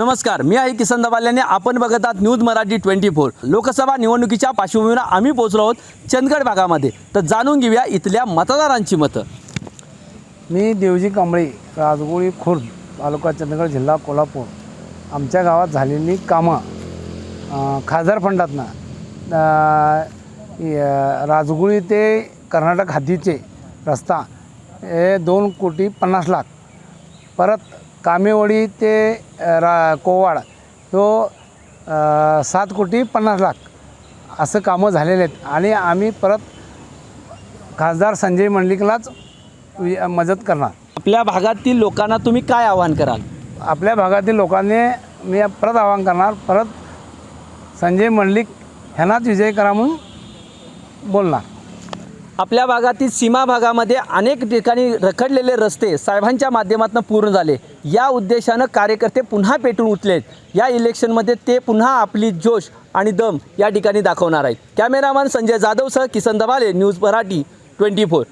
नमस्कार मी आहे किसन दबाल्याने आपण बघत आहात news Marathi twenty four. Lok Sabha निवडणुकीच्या पार्श्वभूमीवर आम्ही पोहोचलो आहोत चंदगड भागामध्ये. तर जाणून घेऊया इथल्या मतदारांची मतं. मी देवजी कांबळे राजगोळी खुर्द तालुका चंदगड जिल्हा कोल्हापूर. आमच्या गावात झालेली कामं अं, खासदार फंडातनं अं, य- ते कर्नाटक हद्दीचे रस्ता हे दोन कोटी पन्नास लाख. परत कामेवाडी ते रा कोवाड तो सात कोटी पन्नास लाख असं कामं झालेले आहेत. आणि आम्ही परत खासदार संजय मंडलिकलाच मदत करणार. आपल्या भागातील लोकांना तुम्ही काय आवाहन कराल? आपल्या भागातील लोकांनी मी परत आवाहन करणार परत संजय मंडलिक ह्यांनाच विजय करा म्हणून बोलणार. आपल्या भागातील सीमा भागामध्ये अनेक ठिकाणी रखडलेले रस्ते साहेबांच्या माध्यमातून पूर्ण झाले. या उद्देशानं कार्यकर्ते पुन्हा पेटून उठलेत. या इलेक्शनमध्ये ते पुन्हा आपली जोश आणि दम या ठिकाणी दाखवणार आहेत. Cameraman Sanjay जाधवसह Kisan Dabale news Marathi twenty four.